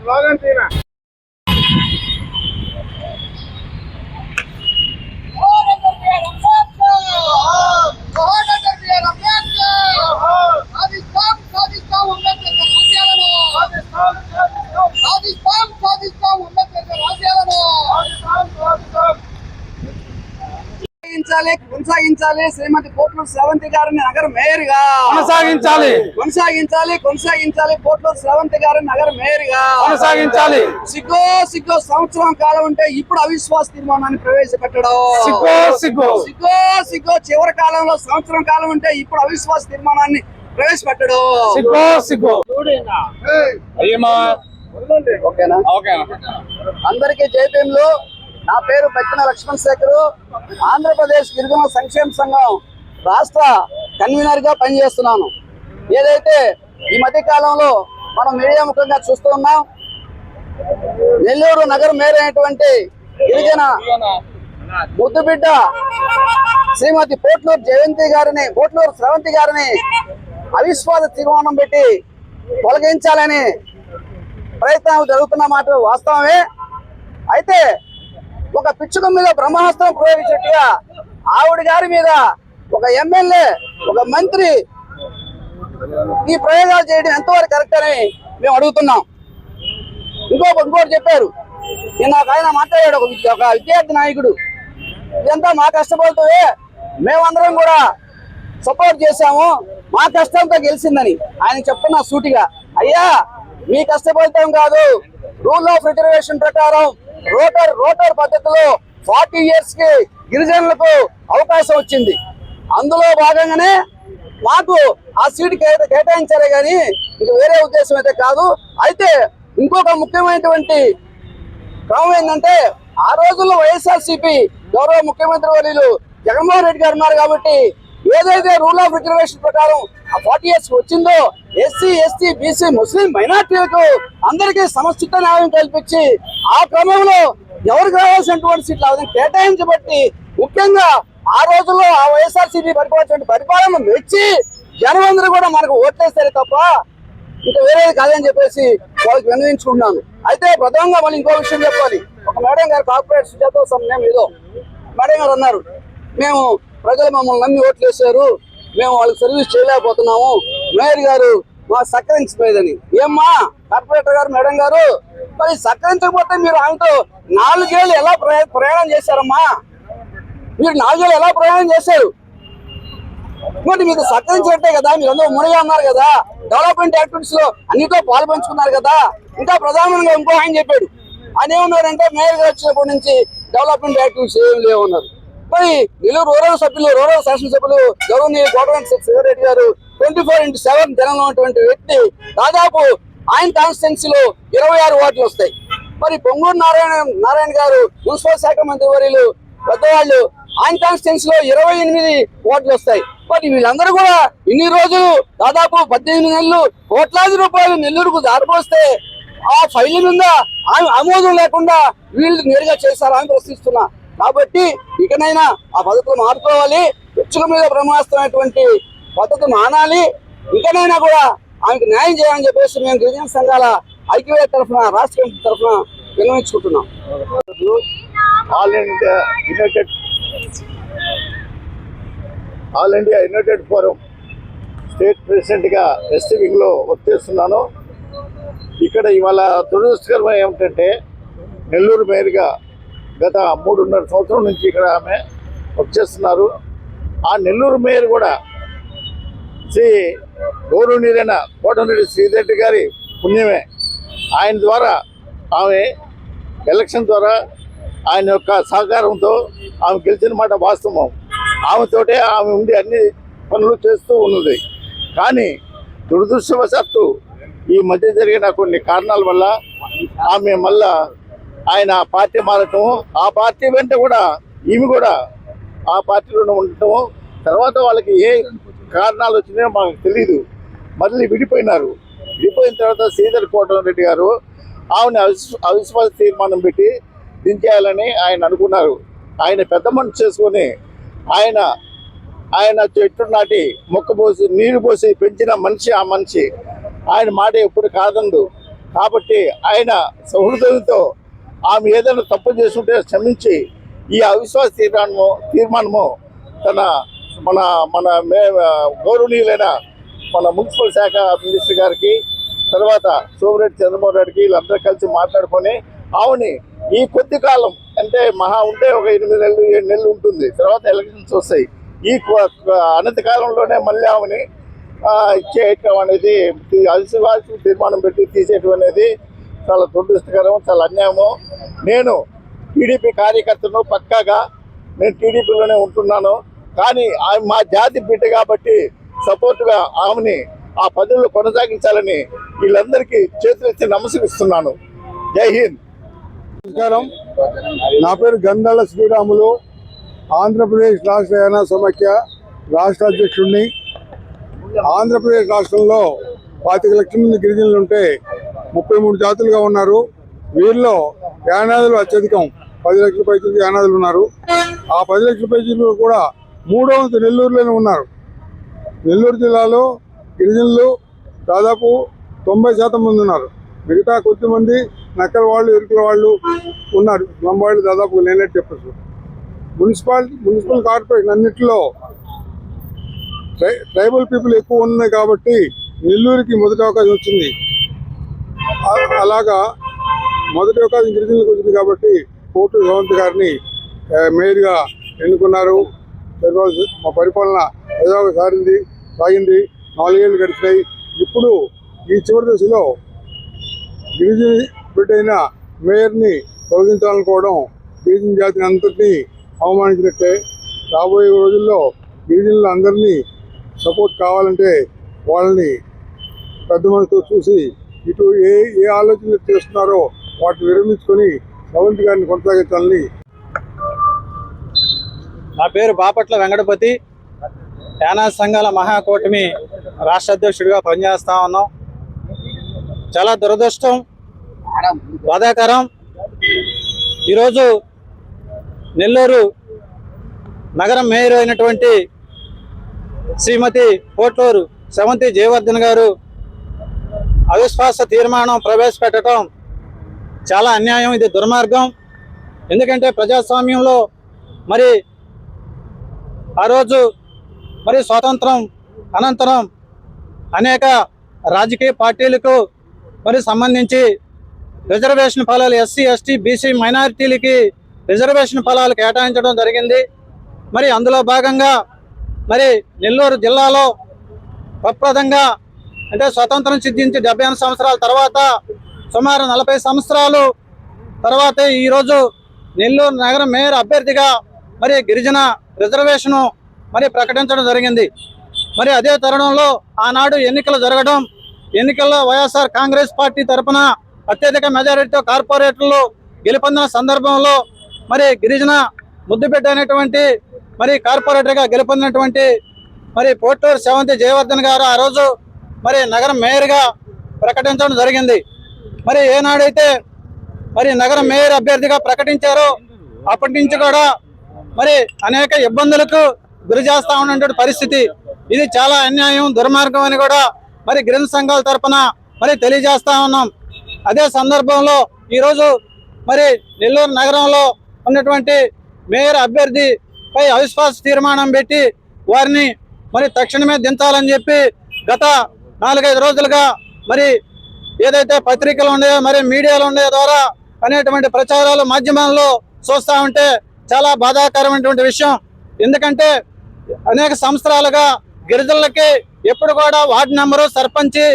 Slogan కొనసాగించాలి కొనసాగించాలి. శ్రీమతి పోట్లూరు శ్రవంతి గారిని నగర మేయర్గా కొనసాగించాలి. కొనసాగించాలి కొనసాగించాలి. పోట్లూరు శ్రవంతి గారిని నగర మేయర్గా కొనసాగించాలి. సిగ్గో సిగ్గో. సంవత్సరం కాలం ఉంటే ఇప్పుడు అవిశ్వాస తీర్మానాన్ని ప్రవేశపెట్టడం. సిగ్గో సిగ్గో. సిగ్గో సిగ్గో. చివరి కాలంలో సంవత్సరం కాలం ఉంటే ఇప్పుడు అవిశ్వాస తీర్మానాన్ని ప్రవేశపెట్టడం. సిగ్గో సిగ్గో. ఓకేనా? అందరికీ జైపీఎంలు నా పేరు పెట్టిన లక్ష్మణ్ శేఖర్. ఆంధ్రప్రదేశ్ గిరిజన సంక్షేమ సంఘం రాష్ట్ర కన్వీనర్గా పనిచేస్తున్నాను. ఏదైతే ఈ మధ్య కాలంలో మనం మీడియా ముఖంగా చూస్తూ ఉన్నాం నెల్లూరు నగర మేయర్ అయినటువంటి గిరిజన ముద్దుబిడ్డ శ్రీమతి పోట్లూరు జయంతి గారిని పోట్లూరు శ్రవంతి గారిని అవిశ్వాస తీర్మానం పెట్టి తొలగించాలని ప్రయత్నాలు జరుగుతున్న మాట వాస్తవమే. అయితే ఒక పిచ్చుక మీద బ్రహ్మాస్త్రం ప్రయోగించినట్టుగా ఆవిడ గారి మీద ఒక ఎమ్మెల్యే ఒక మంత్రి ఈ ప్రయోగాలు చేయడం ఎంతవరకు కరెక్ట్ అని మేము అడుగుతున్నాం. ఇంకో ఇంకోటి చెప్పారు. నిన్న ఒక ఆయన మాట్లాడాడు ఒక విద్యార్థి నాయకుడు. ఇదంతా మా కష్టపడుతుంది మేమందరం కూడా సపోర్ట్ చేశాము. మా కష్టంతో గెలిచిందని ఆయన చెప్తున్నా సూటిగా. అయ్యా మీ కష్టపడతాం కాదు రూల్ ఆఫ్ రిజర్వేషన్ ప్రకారం రోటర్ రోటర్ పద్ధతిలో ఫార్టీ ఇయర్స్కి గిరిజనులకు అవకాశం వచ్చింది. అందులో భాగంగానే మాకు ఆ సీట్ కేటాయించారే కానీ ఇది వేరే ఉద్దేశం అయితే కాదు. అయితే ఇంకొక ముఖ్యమైనటువంటి క్రమం ఏంటంటే ఆ రోజుల్లో వైఎస్ఆర్సీపీ గౌరవ ముఖ్యమంత్రి వర్యులు జగన్మోహన్ రెడ్డి గారు ఉన్నారు కాబట్టి ఏదైతే రూల్ ఆఫ్ రిజర్వేషన్ ప్రకారం ఆ ఫార్టీ ఇయర్స్ వచ్చిందో ఎస్సీ ఎస్టీ బీసీ ముస్లిం మైనార్టీలకు అందరికీ సమచిత న్యాయం కల్పించి ఆ క్రమంలో ఎవరికి రావాల్సినటువంటి సీట్లు అవన్నీ కేటాయించబట్టి ముఖ్యంగా ఆ రోజుల్లో ఆ వైఎస్ఆర్సీపీ పరిపాలించిన పరిపాలన మెచ్చి జనమందరూ కూడా మనకు ఓట్లేస్తారు తప్ప ఇంకా వేరేది కాదని చెప్పేసి వాళ్ళకి విన్నవించుకుంటున్నాను. అయితే ప్రధానంగా మళ్ళీ ఇంకో విషయం చెప్పాలి. ఒక మేడం గారు కార్పొరేట్ సుజాత సమయం ఏదో మేడం గారు అన్నారు. మేము ప్రజలు మమ్మల్ని నమ్మి ఓట్లు వేశారు మేము వాళ్ళకి సర్వీస్ చేయలేకపోతున్నాము. మేయర్ గారు మా సక్కరించిపోయేదని ఏమ్మా కార్పొరేటర్ గారు మేడం గారు మరి సక్కరించకపోతే మీరు ఆమెతో నాలుగేళ్ళు ఎలా ప్రయా- ప్రయాణం చేశారమ్మా? మీరు నాలుగేళ్ళు ఎలా ప్రయాణం చేశారు? మరి మీకు సహకరించినట్టే కదా మీరు అందరూ మునిగా ఉన్నారు కదా. డెవలప్మెంట్ యాక్టివిటీస్లో అన్నితో పాల్పంచుకున్నారు కదా. ఇంకా ప్రధానంగా ఇంకో ఆయన చెప్పాడు. ఆయన ఏమన్నారంటే మేయర్ గారు వచ్చినప్పటి నుంచి డెవలప్మెంట్ యాక్టివిటీస్ ఏం లేవన్నారు మరి నెల్లూరు రూరల్ సభ్యులు రూరల్ శాసనసభ్యులు గౌరవనీయ గవర్నమెంట్ శివరెడ్డి గారు ట్వంటీ ఫోర్ ఇంటూ సెవెన్ జనంలో ఉన్నటువంటి వ్యక్తి దాదాపు ఆయన కాన్స్టిట్యున్సీలో ఇరవై ఆరు వార్డులు వస్తాయి. మరి పొంగూరు నారాయణ నారాయణ గారు మున్సిపల్ శాఖ మంత్రి వర్యులు పెద్దవాళ్ళు ఆయన కాన్స్టిట్యున్సీలో ఇరవై ఎనిమిది ఓట్లు వస్తాయి. మరి వీళ్ళందరూ కూడా ఇన్ని రోజులు దాదాపు పద్దెనిమిది నెలలు కోట్లాది రూపాయలు నెల్లూరుకు దారిపోస్తే ఆ ఫైల్ మీద ఆమె ఆమోదం లేకుండా వీళ్ళు నేరుగా చేశారని అని ప్రశ్నిస్తున్నా. కాబట్టి ఇకనైనా ఆ పద్ధతులు మార్చుకోవాలి. పిచ్చుక మీద బ్రహ్మాస్త్రమైనటువంటి పద్ధతి మానాలి. ఇకనైనా కూడా ఆమెకు న్యాయం చేయాలని చెప్పేసి మేము గిరిజన సంఘాల ఐక్యవేద తరఫున రాష్ట్ర కమిటీ తరఫున విన్నవించుకుంటున్నాం. All India united all India united forum state ప్రెసిడెంట్గా ఎస్టీ వింగ్లో వర్క్ చేస్తున్నాను. ఇక్కడ ఇవాళ దురదృష్టకరమైన ఏమిటంటే నెల్లూరు మేయర్గా గత మూడున్నర సంవత్సరం నుంచి ఇక్కడ ఆమె వర్క్ చేస్తున్నారు. ఆ నెల్లూరు మేయర్ కూడా శ్రీ గౌరవనీయులైన కోటమిరెడ్డి శ్రీరెడ్డి గారి పుణ్యమే. ఆయన ద్వారా ఆమె ఎలక్షన్ ద్వారా ఆయన యొక్క సహకారంతో ఆమె గెలిచిన మాట వాస్తవం. ఆమెతోటే ఆమె ఉండి అన్ని పనులు చేస్తూ ఉన్నది. కానీ దురదృష్టవశాత్తు ఈ మధ్య జరిగిన కొన్ని కారణాల వల్ల ఆమె మళ్ళా ఆయన పార్టీ మారటం ఆ పార్టీ వెంట కూడా ఈమె కూడా ఆ పార్టీలోనే ఉండటం తర్వాత వాళ్ళకి ఏ కారణాలు వచ్చినాయో మాకు తెలియదు మళ్ళీ విడిపోయినారు. విడిపోయిన తర్వాత శ్రీధర్ కోటమిరెడ్డి గారు ఆమెను అవిశ్వాస తీర్మానం పెట్టి దించేయాలని ఆయన అనుకున్నారు. ఆయన పెద్ద మనసు చేసుకొని ఆయన ఆయన చెట్టు నాటి మొక్క పోసి నీరు పోసి పెంచిన మనిషి ఆ మనిషి. ఆయన మాట ఎప్పుడు కాదండు కాబట్టి ఆయన సహృదయంతో ఆమె ఏదైనా తప్పు చేసుకుంటే క్షమించి ఈ అవిశ్వాస తీర్మానము తీర్మానము తన మన మన మే గౌరవనీయులైన మన మున్సిపల్ శాఖ మినిస్టర్ గారికి తర్వాత సోమిరెడ్డి చంద్రబాబు రెడ్డికి వీళ్ళందరూ కలిసి మాట్లాడుకొని ఆవుని ఈ కొద్ది కాలం అంటే మహా ఉంటే ఒక ఎనిమిది నెలలు ఏడు నెలలు ఉంటుంది. తర్వాత ఎలక్షన్స్ వస్తాయి. ఈ అనంత కాలంలోనే మళ్ళీ ఆమెని ఆ, ఇచ్చేయటం అనేది అలసివాల్సి తీర్మానం పెట్టి తీసేయటం అనేది చాలా దురదృష్టకరం చాలా అన్యాయము. నేను టీడీపీ కార్యకర్తను పక్కాగా నేను టీడీపీలోనే ఉంటున్నాను. కానీ ఆమె మా జాతి బిడ్డ కాబట్టి సపోర్టుగా ఆమెని ఆ పదవులు కొనసాగించాలని వీళ్ళందరికీ చేతులెత్తి నమస్కరిస్తున్నాను. జై హింద్. నమస్కారం. నా పేరు గంధాల శ్రీరాములు. ఆంధ్రప్రదేశ్ రాష్ట్ర యానా సమాఖ్య రాష్ట్ర అధ్యక్షుడిని. ఆంధ్రప్రదేశ్ రాష్ట్రంలో పాతిక లక్షల మంది గిరిజనులు ఉంటే ముప్పై మూడు జాతులుగా ఉన్నారు. వీరిలో యానాదులు అత్యధికం. పది లక్షల పైసలు యానాదులు ఉన్నారు. ఆ పది లక్షల పైసలు కూడా మూడో వంతు నెల్లూరులోనే ఉన్నారు. నెల్లూరు జిల్లాలో గిరిజనులు దాదాపు తొంభై శాతం మంది ఉన్నారు. మిగతా కొద్దిమంది నక్కల వాళ్ళు ఇరుకుల వాళ్ళు ఉన్నారు. లంబాళ్ళు దాదాపు లేనట్టు చెప్పచ్చు. మున్సిపాలిటీ మున్సిపల్ కార్పొరేషన్ అన్నింటిలో ట్రై- ట్రైబల్ పీపుల్ ఎక్కువ ఉన్నాయి కాబట్టి నెల్లూరుకి మొదటి అవకాశం వచ్చింది. అలాగా మొదటి అవకాశం గిరిజనులకు వచ్చింది కాబట్టి కోర్టు రేవంత్ గారిని మేయర్గా ఎన్నుకున్నారు. మా పరిపాలన ఏదో సారింది సాగింది. నాలుగేళ్ళు గడిచినాయి. ఇప్పుడు ఈ చివరి దశలో గిరిజన బిడ్డైన మేయర్ని తొలగించాలనుకోవడం గిరిజన జాతిని అందరినీ అవమానించినట్టే. రాబోయే రోజుల్లో గిరిజనులు అందరినీ సపోర్ట్ కావాలంటే వాళ్ళని పెద్ద మనసుతో చూసి ఇటు ఏ ఏ ఆలోచనలు చేస్తున్నారో వాటిని విరమించుకొని సవంత్ గారిని కొనసాగించాలని. నా పేరు బాపట్ల వెంకటపతి. యానా సంఘాల మహాకూటమి రాష్ట్ర అధ్యక్షుడిగా పనిచేస్తా ఉన్నాం. చాలా దురదృష్టం బాధాకరం. ఈరోజు నెల్లూరు నగరం మేయర్ అయినటువంటి శ్రీమతి కోట్లూరు సెవంతి జయవర్ధన్ గారు అవిశ్వాస తీర్మానం ప్రవేశపెట్టడం చాలా అన్యాయం ఇది దుర్మార్గం. ఎందుకంటే ప్రజాస్వామ్యంలో మరి ఆ రోజు మరి స్వాతంత్రం అనంతరం అనేక రాజకీయ పార్టీలకు మరి సంబంధించి రిజర్వేషన్ ఫలాలు ఎస్సీ ఎస్టీ బీసీ మైనారిటీలకి రిజర్వేషన్ ఫలాలు కేటాయించడం జరిగింది. మరి అందులో భాగంగా మరి నెల్లూరు జిల్లాలో ప్రప్రదంగా అంటే స్వతంత్రం సిద్ధించి డెబ్బై సంవత్సరాల తర్వాత సుమారు నలభై సంవత్సరాలు తర్వాత ఈరోజు నెల్లూరు నగర మేయర్ అభ్యర్థిగా మరి గిరిజన రిజర్వేషను మరి ప్రకటించడం జరిగింది. మరి అదే తరుణంలో ఆనాడు ఎన్నికలు జరగడం ఎన్నికల్లో వైఎస్ఆర్ కాంగ్రెస్ పార్టీ తరపున అత్యధిక మెజారిటీతో కార్పొరేటర్లు గెలుపొందిన సందర్భంలో మరి గిరిజన ముద్దుబిడ్డ అనేటువంటి మరి కార్పొరేటర్గా గెలుపొందినటువంటి మరి పోటూరు సెవంతి జయవర్ధన్ గారు ఆ రోజు మరి నగర మేయర్గా ప్రకటించడం జరిగింది. మరి ఏనాడైతే మరి నగర మేయర్ అభ్యర్థిగా ప్రకటించారో అప్పటి నుంచి కూడా మరి అనేక ఇబ్బందులకు గురి చేస్తా ఉన్నటువంటి పరిస్థితి. ఇది చాలా అన్యాయం దుర్మార్గం అని కూడా మరి గిరిజన సంఘాల తరఫున మరి తెలియజేస్తా ఉన్నాం. అదే సందర్భంలో ఈరోజు మరి నెల్లూరు నగరంలో ఉన్నటువంటి మేయర్ అభ్యర్థిపై అవిశ్వాస తీర్మానం పెట్టి వారిని మరి తక్షణమే దించాలని చెప్పి గత నాలుగైదు రోజులుగా మరి ఏదైతే పత్రికలు ఉన్నాయో మరి మీడియాలో ఉండే ద్వారా అనేటువంటి ప్రచారాలు మాధ్యమాల్లో చూస్తా ఉంటే చాలా బాధాకరమైనటువంటి విషయం. ఎందుకంటే అనేక సంవత్సరాలుగా గిరిజనులకి ఎప్పుడు కూడా వార్డు నెంబరు సర్పంచి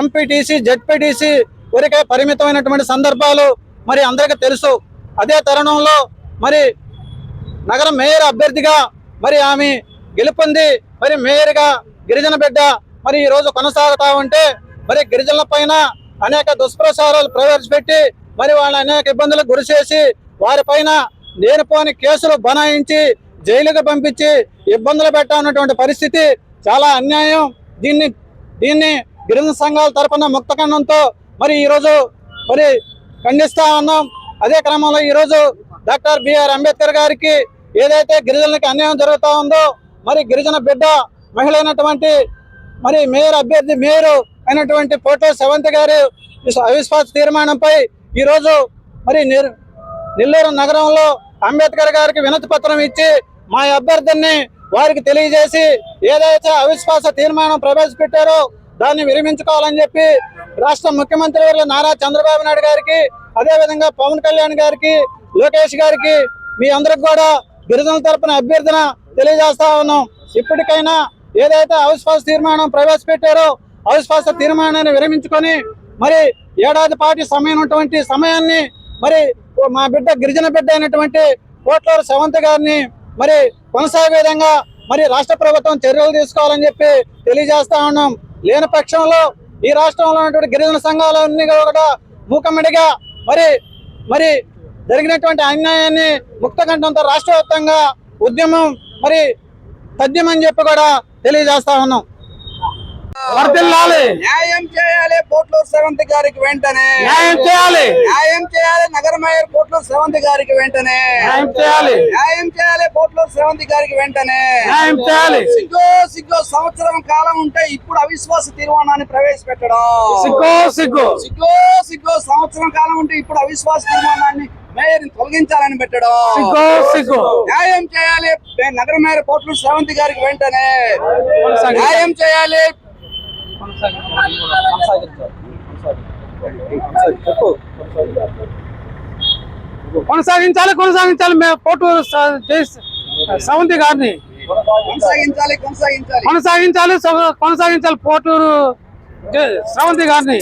ఎంపీటీసీ జడ్పీటీసీ ఊరికే పరిమితమైనటువంటి సందర్భాలు మరి అందరికీ తెలుసు. అదే తరుణంలో మరి నగర మేయర్ అభ్యర్థిగా మరి ఆమె గెలుపొంది మరి మేయర్గా గిరిజన బిడ్డ మరి ఈ రోజు కొనసాగుతా ఉంటే మరి గిరిజనుల పైన అనేక దుష్ప్రచారాలు ప్రవేశపెట్టి మరి వాళ్ళని అనేక ఇబ్బందులకు గురి చేసి వారిపైన లేనిపోని కేసులు బనాయించి జైలుకు పంపించి ఇబ్బందులు పెట్టాలన్నటువంటి పరిస్థితి చాలా అన్యాయం. దీన్ని దీన్ని గిరిజన సంఘాల తరపున ముక్త ఖండంతో మరి ఈరోజు మరి ఖండిస్తా ఉన్నాం. అదే క్రమంలో ఈరోజు డాక్టర్ బిఆర్ అంబేద్కర్ గారికి ఏదైతే గిరిజనులకి అన్యాయం జరుగుతూ ఉందో మరి గిరిజన బిడ్డ మహిళ అయినటువంటి మరి మేయర్ అభ్యర్థి మేయర్ అయినటువంటి పోటో సెవంత్ గారు అవిశ్వాస తీర్మానంపై ఈరోజు మరి నిర్- నెల్లూరు నగరంలో అంబేద్కర్ గారికి వినతి పత్రం ఇచ్చి మా అభ్యర్థిని వారికి తెలియజేసి ఏదైతే అవిశ్వాస తీర్మానం ప్రవేశపెట్టారో దాన్ని విరమించుకోవాలని చెప్పి రాష్ట్ర ముఖ్యమంత్రి వర్యులు నారా చంద్రబాబు నాయుడు గారికి అదేవిధంగా పవన్ కళ్యాణ్ గారికి లోకేష్ గారికి మీ అందరికి కూడా గిరిజనుల తరపున అభ్యర్థన తెలియజేస్తా ఉన్నాం. ఇప్పటికైనా ఏదైతే అవిశ్వాస తీర్మానం ప్రవేశపెట్టారో అవిశ్వాస తీర్మానాన్ని విరమించుకొని మరి ఏడాది పాటి సమయం ఉన్నటువంటి సమయాన్ని మరి మా బిడ్డ గిరిజన బిడ్డ అయినటువంటి కోట్లూరు సెవంత్ గారిని మరి కొనసాగే విధంగా మరి రాష్ట్ర ప్రభుత్వం చర్యలు తీసుకోవాలని చెప్పి తెలియజేస్తా ఉన్నాం. లేని పక్షంలో ఈ రాష్ట్రంలో ఉన్నటువంటి గిరిజన సంఘాలన్నీ కూడా మూకమ్మడిగా మరి మరి జరిగినటువంటి అన్యాయాన్ని ముక్తకంఠంతో రాష్ట్ర ఉద్యమం మరి తథ్యమని చెప్పి కూడా తెలియజేస్తా ఉన్నాం. వర్దిల్లాలి న్యాయం చేయాలి పోట్లూరు సెవంత్ గారికి వెంటనే. న్యాయం చేయాలి. న్యాయం చేయాలి నగర మేయర్ పోట్లూరు సెవంత్ గారికి వెంటనే. న్యాయం చేయాలి. న్యాయం చేయాలి పోట్లూరు సెవంత్ గారికి వెంటనే. న్యాయం చేయాలి. సిగ్గో సిగ్గో సంవత్సరం కాలం ఉంటే ఇప్పుడు అవిశ్వాస తీర్మానాన్ని ప్రవేశపెట్టడం. సిగ్గు సిగ్గు. సిగ్గో సిగ్గో సంవత్సరం కాలం ఉంటే ఇప్పుడు అవిశ్వాస తీర్మానాన్ని మేయర్ తొలగించాలని పెట్టడం. న్యాయం చేయాలి. నగర మేయర్ పోట్లూరు సెవంత్ గారికి వెంటనే. కొనసాగించాలి. న్యాయం చేయాలి. కొనసాగించాలి కొనసాగించాలి. మేము పోటు సవంతి గారిని. కొనసాగించాలి కొనసాగించాలి. కొనసాగించాలి పోటూరు జై స్రవంతి గారిని.